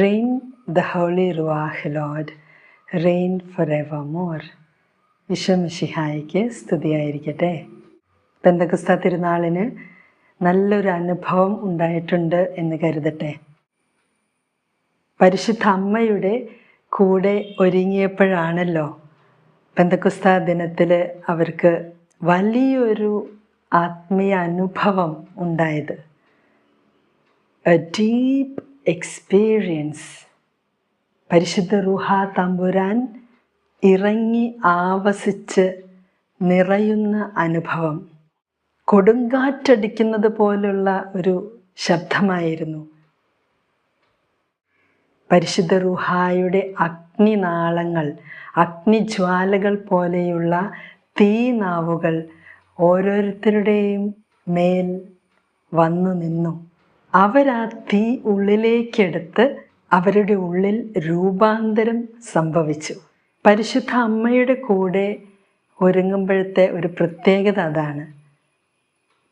Reign the Holy Ruach Lord, reign forevermore. വിശ്വമിഷിഹായിക്ക് സ്തുതിയായിരിക്കട്ടെ. പെന്തകുസ്ത തിരുനാളിന് നല്ലൊരു അനുഭവം ഉണ്ടായിട്ടുണ്ട് എന്ന് കരുതട്ടെ. പരിശുദ്ധ അമ്മയുടെ കൂടെ ഒരുങ്ങിയപ്പോഴാണല്ലോ പെന്തക്കുസ്ത ദിനത്തിൽ അവർക്ക് വലിയൊരു ആത്മീയ അനുഭവം ഉണ്ടായത്. എ ഡീപ്പ് എക്സ്പീരിയൻസ് പരിശുദ്ധ റുഹ തമ്പുരാൻ ഇറങ്ങി ആവസിച്ച് നിറയുന്ന അനുഭവം. കൊടുങ്കാറ്റടിക്കുന്നത് പോലുള്ള ഒരു ശബ്ദമായിരുന്നു. പരിശുദ്ധ റുഹായുടെ അഗ്നിനാളങ്ങൾ അഗ്നിജ്വാലകൾ പോലെയുള്ള തീനാവുകൾ ഓരോരുത്തരുടെയും മേൽ വന്നു നിന്നു. അവരാ തീ ഉള്ളിലേക്കെടുത്ത് അവരുടെ ഉള്ളിൽ രൂപാന്തരം സംഭവിച്ചു. പരിശുദ്ധ അമ്മയുടെ കൂടെ ഒരുങ്ങുമ്പോഴത്തെ ഒരു പ്രത്യേകത അതാണ്.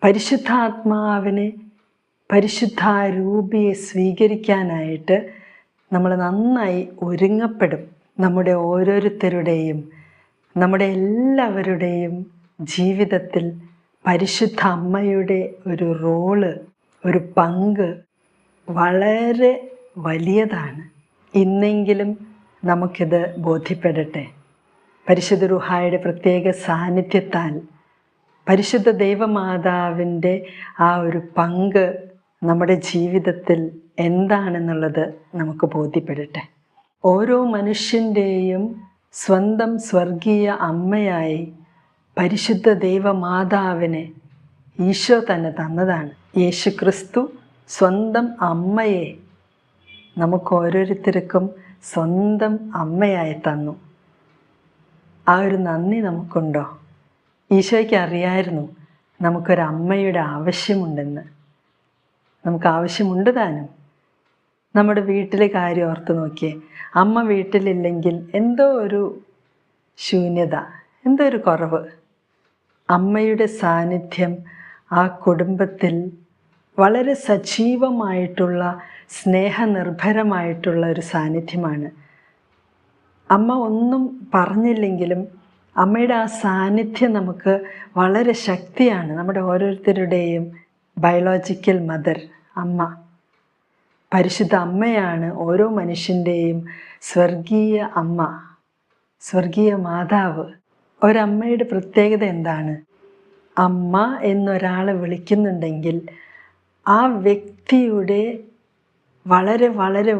പരിശുദ്ധാത്മാവിനെ പരിശുദ്ധാരൂപിയെ സ്വീകരിക്കാനായിട്ട് നമ്മൾ നന്നായി ഒരുങ്ങപ്പെടും. നമ്മുടെ ഓരോരുത്തരുടെയും നമ്മുടെ എല്ലാവരുടെയും ജീവിതത്തിൽ പരിശുദ്ധ അമ്മയുടെ ഒരു റോൾ ഒരു പങ്ക് വളരെ വലിയതാണ്. ഇന്നെങ്കിലും നമുക്കിത് ബോധ്യപ്പെടട്ടെ. പരിശുദ്ധ റുഹായുടെ പ്രത്യേക സാന്നിധ്യത്താൽ പരിശുദ്ധ ദൈവമാതാവിന്റെ ആ ഒരു പങ്ക് നമ്മുടെ ജീവിതത്തിൽ എന്താണെന്നുള്ളത് നമുക്ക് ബോധ്യപ്പെടട്ടെ. ഓരോ മനുഷ്യന്റെയും സ്വന്തം സ്വർഗീയ അമ്മയായി പരിശുദ്ധ ദൈവമാതാവിനെ ഈശോ തന്നെ തന്നതാണ്. യേശു ക്രിസ്തു സ്വന്തം അമ്മയെ നമുക്ക് ഓരോരുത്തർക്കും സ്വന്തം അമ്മയായി തന്നു. ആ ഒരു നന്ദി നമുക്കുണ്ടോ? ഈശോയ്ക്ക് അറിയായിരുന്നു നമുക്കൊരു അമ്മയുടെ ആവശ്യമുണ്ടെന്ന്. നമുക്ക് ആവശ്യമുണ്ട് താനും. നമ്മുടെ വീട്ടിലെ കാര്യം ഓർത്ത് നോക്കിയേ. അമ്മ വീട്ടിലില്ലെങ്കിൽ എന്തോ ഒരു ശൂന്യത എന്തോ ഒരു കുറവ്. അമ്മയുടെ സാന്നിധ്യം ആ കുടുംബത്തിൽ വളരെ സജീവമായിട്ടുള്ള സ്നേഹനിർഭരമായിട്ടുള്ള ഒരു സാന്നിധ്യമാണ്. അമ്മ ഒന്നും പറഞ്ഞില്ലെങ്കിലും അമ്മയുടെ ആ സാന്നിധ്യം നമുക്ക് വളരെ ശക്തിയാണ്. നമ്മുടെ ഓരോരുത്തരുടെയും ബയോളജിക്കൽ മദർ അമ്മ. പരിശുദ്ധ അമ്മയാണ് ഓരോ മനുഷ്യന്റെയും സ്വർഗീയ അമ്മ സ്വർഗീയ മാതാവ്. ഒരമ്മയുടെ പ്രത്യേകത എന്താണ്? അമ്മ എന്നൊരാളെ വിളിക്കുന്നുണ്ടെങ്കിൽ ആ വ്യക്തിയുടെ വളരെ വളരെ